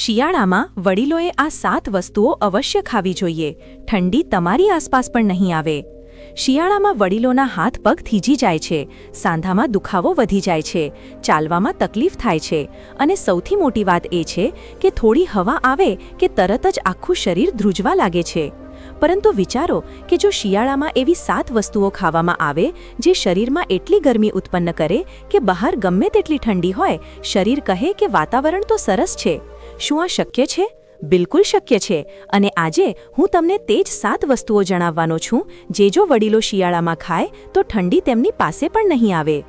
શિયાળામાં વડીલોએ આ સાત વસ્તુઓ અવશ્ય ખાવી જોઈએ. ઠંડી તમારી આસપાસ પણ નહીં આવે. શિયાળામાં વડીલોના હાથ પગ થીજી જાય છે. સાંધામાં દુખાવો વધી જાય છે. ચાલવામાં તકલીફ થાય છે. અને સૌથી મોટી વાત એ છે કે થોડી હવા આવે કે તરત જ આખું શરીર ધ્રુજવા લાગે છે. પરંતુ વિચારો કે જો શિયાળામાં એવી સાત વસ્તુઓ ખાવામાં આવે જે શરીરમાં એટલી ગરમી ઉત્પન્ન કરે કે બહાર ગમે તેટલી ઠંડી હોય, શરીર કહે કે વાતાવરણ તો સરસ છે. શું આ શક્ય છે? બિલકુલ શક્ય છે. અને આજે હું તમને તે જ સાત વસ્તુઓ જણાવવાનો છું, જે જો વડીલો શિયાળામાં ખાય, તો ઠંડી તેમની પાસે પણ નહીં આવે.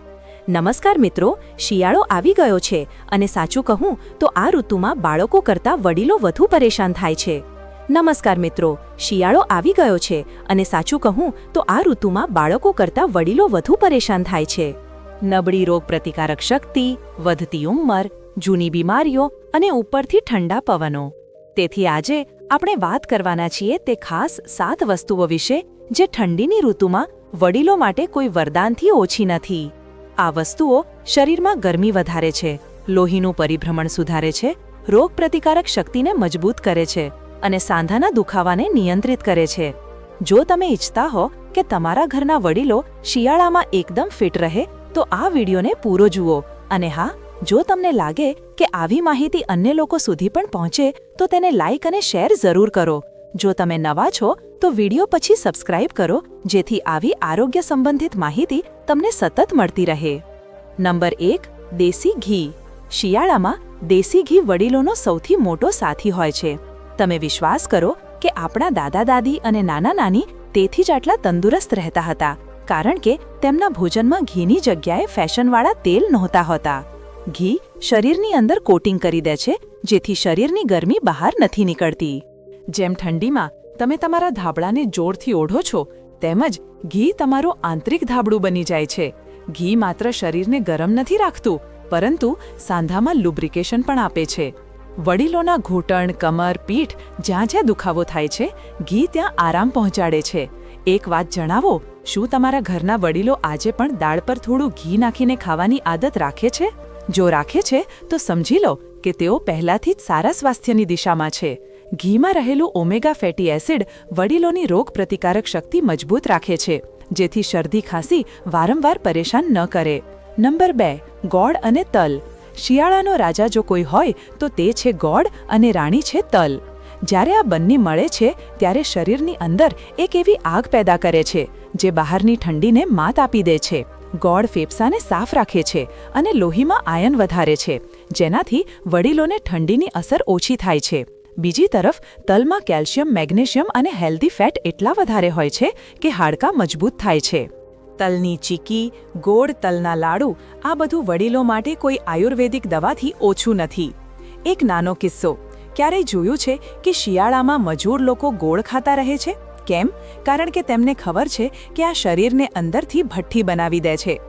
નમસ્કાર મિત્રો, શિયાળો આવી ગયો છે અને સાચું કહું તો આ ઋતુમાં બાળકો કરતાં વડીલો વધુ પરેશાન થાય છે. નમસ્કાર મિત્રો, શિયાળો આવી ગયો છે અને સાચું કહું તો આ ઋતુમાં બાળકો કરતાં વડીલો વધુ પરેશાન થાય છે. નબળી રોગ પ્રતિકારક શક્તિ, વધતી ઉંમર જૂની બીમારીઓ અને ઉપરથી ઠંડા પવનો. તેથી આજે આપણે વાત કરવાના છીએ તે ખાસ સાત વસ્તુઓ વિશે જે ઠંડીની ઋતુમાં વડીલો માટે કોઈ વરદાનથી ઓછી નથી. આ વસ્તુઓ શરીરમાં ગરમી વધારે છે, લોહીનું પરિભ્રમણ સુધારે છે રોગ પ્રતિકારક શક્તિને મજબૂત કરે છે અને સાંધાના દુખાવાને નિયંત્રિત કરે છે. જો તમે ઈચ્છતા હો કે તમારા ઘરના વડીલો શિયાળામાં એકદમ ફિટ રહે, તો આ વિડીયોને પૂરો જુઓ. અને હા જો તમને લાગે કે આવી માહિતી અન્ય લોકો સુધી પણ પહોંચે, તો તેને લાઇક અને શેર જરૂર કરો. જો તમે નવા છો, તો વીડિયો પછી સબસ્ક્રાઇબ કરો, જેથી આવી આરોગ્ય સંબંધિત માહિતી તમને સતત મળતી રહે. નંબર એક, દેશી ઘી. શિયાળામાં દેશી ઘી વડીલોનો સૌથી મોટો સાથી હોય છે. તમે વિશ્વાસ કરો કે આપણા દાદા દાદી અને નાના નાની તેથી જ આટલા તંદુરસ્ત રહેતા હતા, કારણ કે તેમના ભોજનમાં ઘીની જગ્યાએ ફેશનવાળા તેલ નહોતા હોતા. ઘી શરીરની અંદર કોટિંગ કરી દે છે, જેથી શરીરની ગરમી બહાર નથી નીકળતી. જેમ ઠંડીમાં તમે તમારા ધાબળાને જોરથી ઓઢો છો, તેમજ ઘી તમારું આંતરિક ધાબળું બની જાય છે. ઘી માત્ર શરીરને ગરમ નથી રાખતું, પરંતુ સાંધામાં લુબ્રિકેશન પણ આપે છે. વડીલોના ઘૂંટણ, કમર, પીઠ જ્યાં જ્યાં દુખાવો થાય છે, ઘી ત્યાં આરામ પહોંચાડે છે. એક વાત જણાવો, શું તમારા ઘરના વડીલો આજે પણ દાળ પર થોડું ઘી નાખીને ખાવાની આદત રાખે છે? જો રાખે છે, તો સમજી લો કે તેઓ પહેલાથી જ સારા સ્વાસ્થ્યની દિશામાં છે. ઘીમાં રહેલું ઓમેગા ફેટી એસિડ વડીલોની રોગ પ્રતિકારક શક્તિ મજબૂત રાખે છે, જેથી શરદી ખાંસી વારંવાર પરેશાન ન કરે. નંબર બે, ગોળ અને તલ. શિયાળાનો રાજા જો કોઈ હોય, તો તે છે ગોળ અને રાણી છે તલ. જ્યારે આ બંને મળે છે, ત્યારે શરીરની અંદર એક એવી આગ પેદા કરે છે, જે બહારની ઠંડીને માત આપી દે છે. ગોળ ફેફસાને સાફ રાખે છે અને લોહીમાં આયન વધારે છે, જેનાથી વડીલોને ઠંડીની અસર ઓછી થાય છે. બીજી તરફ, તલમાં કેલ્શિયમ, મેગ્નેશિયમ અને હેલ્ધી ફેટ એટલા વધારે હોય છે કે હાડકાં મજબૂત થાય છે. તલની ચીકી, ગોળ તલના લાડુ, આ બધું વડીલો માટે કોઈ આયુર્વેદિક દવાથી ઓછું નથી. એક નાનો કિસ્સો. ક્યારેય જોયું છે કે શિયાળામાં મજૂર લોકો ગોળ ખાતા રહે છે? કેમ? કારણ કે તેમને ખબર છે કે આ શરીરને અંદરથી ભઠ્ઠી બનાવી દે છે.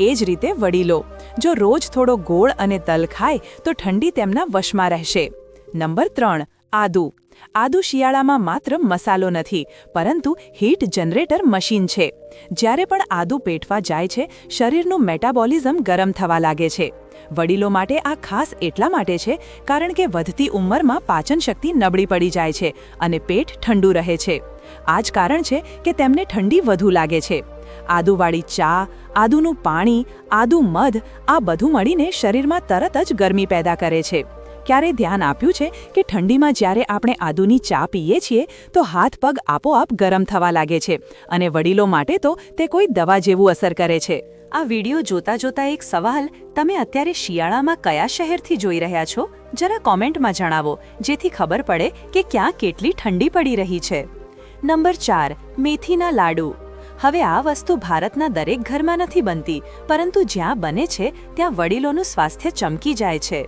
એ જ રીતે વડીલો, જો રોજ થોડો ગોળ અને તલ ખાય, તો ઠંડી તેમના વશમાં રહેશે. નંબર ત્રણ, આદુ. આદુ શિયાળામાં માત્ર મસાલો નથી, પરંતુ હીટ જનરેટર મશીન છે. જ્યારે પણ આદુ પેટવા જાય છે, શરીરનું મેટાબોલિઝમ ગરમ થવા લાગે છે. વડીલો માટે આ ખાસ એટલા માટે છે, કારણ કે વધતી ઉંમરમાં પાચન શક્તિ નબળી પડી જાય છે અને પેટ ઠંડુ રહે છે. આ જ કારણ છે કે તેમને ઠંડી વધુ લાગે છે. આદુવાળી ચા, આદુનું પાણી, આદુ મધ, આ બધું મળીને શરીરમાં તરત જ ગરમી પેદા કરે છે. ક્યારે ધ્યાન આપ્યું છે કે ઠંડીમાં જ્યારે આપણે આદુની ચા પીએ છીએ, તો હાથ પગ આપોઆપ ગરમ થવા લાગે છે અને વડીલો માટે તો તે કોઈ દવા જેવું અસર કરે છે. આ વિડિયો જોતા જોતા એક સવાલ, તમે અત્યારે શિયાળામાં કયા શહેરથી જોઈ રહ્યા છો? જરા કોમેન્ટમાં જણાવો, જેથી ખબર પડે કે ક્યાં કેટલી ઠંડી પડી રહી છે. નંબર ચાર, મેથીના લાડુ. હવે આ વસ્તુ ભારતના દરેક ઘરમાં નથી બનતી, પરંતુ જ્યાં બને છે, ત્યાં વડીલોનું સ્વાસ્થ્ય ચમકી જાય છે.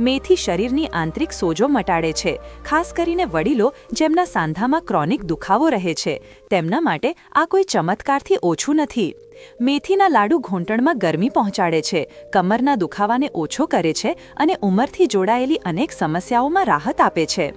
મેથી શરીરની આંતરિક સોજો મટાડે છે, ખાસ કરીને વડીલો જેમના સાંધામાં ક્રોનિક દુખાવો રહે છે, તેમના માટે આ કોઈ ચમત્કારથી ઓછું નથી. મેથીના લાડુ ઘૂંટણમાં ગરમી પહોંચાડે છે, કમરના દુખાવાને ઓછો કરે છે અને ઉંમરથી જોડાયેલી અનેક સમસ્યાઓમાં રાહત આપે છે.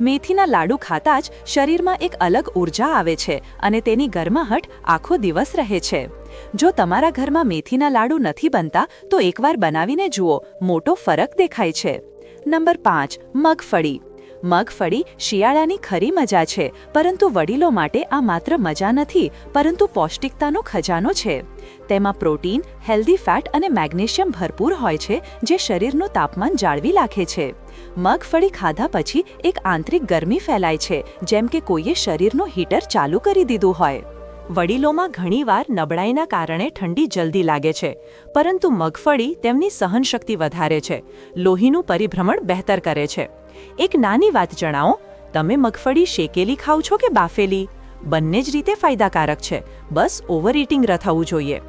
મેથીના લાડુ ખાતા જ શરીરમાં એક અલગ ઊર્જા આવે છે અને તેની ગરમાહટ આખો દિવસ રહે છે. જો તમારા ઘરમાં મેથીના લાડુ નથી બનતા, તો એકવાર બનાવીને જુઓ. મોટો ફરક દેખાય છે. નંબર પાંચ, મગફળી. મગફળી શિયાળાની ખરી મજા છે, પરંતુ વડીલો માટે આ માત્ર મજા નથી, પરંતુ પૌષ્ટિકતાનો ખજાનો છે. તેમાં પ્રોટીન, હેલ્ધી ફેટ અને મેગ્નેશિયમ ભરપૂર હોય છે, જે શરીરનું તાપમાન જાળવી રાખે છે. મગફળી ખાધા પછી એક આંતરિક ગરમી ફેલાય છે, જેમ કે કોઈએ શરીરનું હીટર ચાલુ કરી દીધું હોય. વડીલોમાં ઘણીવાર નબળાઈના કારણે ઠંડી જલ્દી લાગે છે, પરંતુ મગફળી તેમની સહનશક્તિ વધારે છે, લોહીનું પરિભ્રમણ બહેતર કરે છે. એક નાની વાત જણાવો, તમે મગફળી શેકેલી ખાવ છો કે બાફેલી? બંને જ રીતે ફાયદાકારક છે, બસ ઓવર ઇટિંગ રથવું જોઈએ.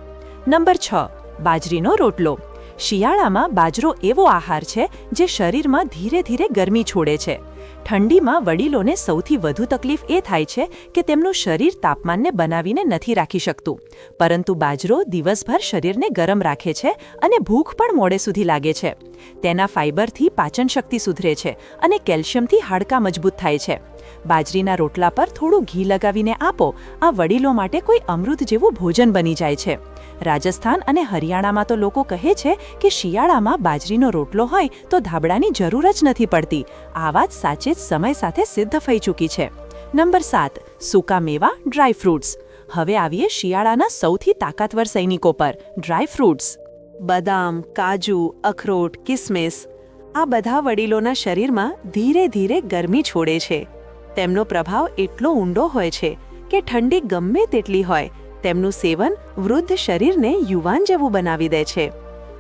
નંબર છ, બાજરીનો રોટલો. શિયાળામાં બાજરો એવો આહાર છે જે શરીરમાં ધીરે ધીરે ગરમી છોડે છે. ઠંડીમાં વડીલોને સૌથી વધુ તકલીફ એ થાય છે કે તેમનું શરીર તાપમાનને બનાવીને નથી રાખી શકતું. પરંતુ બાજરો દિવસભર શરીરને ગરમ રાખે છે અને ભૂખ પણ મોડે સુધી લાગે છે. તેના ફાઇબરથી પાચન શક્તિ સુધરે છે અને કેલ્શિયમથી હાડકાં મજબૂત થાય છે. બાજરીના રોટલા પર થોડું ઘી લગાવીને આપો. આ વડીલો માટે કોઈ અમૃત જેવું ભોજન બની જાય છે. રાજસ્થાન અને હરિયાણામાં તો લોકો કહે છે કે શિયાળામાં બાજરીનો રોટલો હોય તો ધાબળાની જરૂર જ નથી પડતી. આ વાત સાચે જ સમય સાથે સિદ્ધ થઈ ચૂકી છે. નંબર સાત, સૂકા મેવા, ડ્રાય ફ્રૂટ્સ. હવે આવીએ શિયાળાના સૌથી તાકાતવર સૈનિકો પર. Dry fruits. બદામ, કાજુ, અખરોટ, કિસમિસ. આ બધા વડીલોના શરીરમાં ધીરે ધીરે ગરમી છોડે છે. તેમનો પ્રભાવ એટલો ઊંડો હોય છે કે ઠંડી ગમે તેટલી હોય, તેમનું સેવન વૃદ્ધ શરીરને યુવાન જેવું બનાવી દે છે.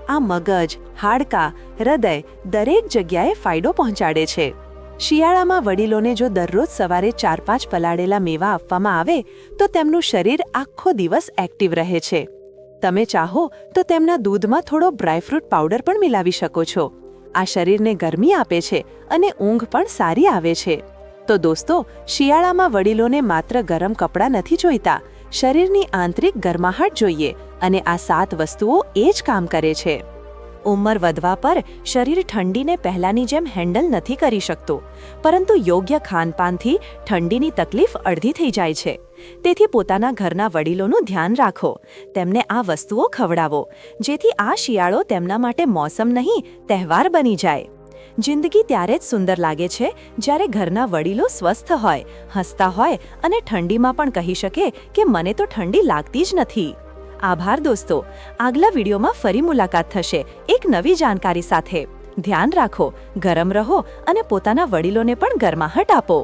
આ મગજ, હાડકાં, હૃદય દરેક જગ્યાએ ફાયદો પહોંચાડે છે. શિયાળામાં વડીલોને જો દરરોજ સવારે ચાર પાંચ પલાળેલા મેવા આપવામાં આવે, તો તેમનું શરીર આખો દિવસ એક્ટિવ રહે છે. તમે ચાહો તો તેમના દૂધમાં થોડો ડ્રાયફ્રૂટ પાવડર પણ મિલાવી શકો છો. આ શરીરને ગરમી આપે છે અને ઊંઘ પણ સારી આવે છે. તો દોસ્તો, શિયાળામાં વડીલોને માત્ર ગરમ કપડાં નથી જોઈતા, શરીરની આંતરિક ગરમાહટ જોઈએ અને આ સાત વસ્તુઓ એ જ કામ કરે છે. ઉંમર વધવા પર શરીર ઠંડીને પહેલાંની જેમ હેન્ડલ નથી કરી શકતું, પરંતુ યોગ્ય ખાનપાનથી ઠંડીની તકલીફ અડધી થઈ જાય છે. તેથી પોતાના ઘરના વડીલોનું ધ્યાન રાખો, તેમને આ વસ્તુઓ ખવડાવો, જેથી આ શિયાળો તેમના માટે મોસમ નહીં, તહેવાર બની જાય. જિંદગી ત્યારે જ સુંદર લાગે છે જ્યારે ઘરના વડીલો સ્વસ્થ હોય, હસતા હોય અને ઠંડીમાં પણ કહી શકે કે મને તો ઠંડી લાગતી જ નથી. આભાર દોસ્તો. આગલા વિડીયોમાં ફરી મુલાકાત થશે એક નવી જાણકારી સાથે. ધ્યાન રાખો, ગરમ રહો અને પોતાના વડીલોને પણ ગરમાહટ આપો.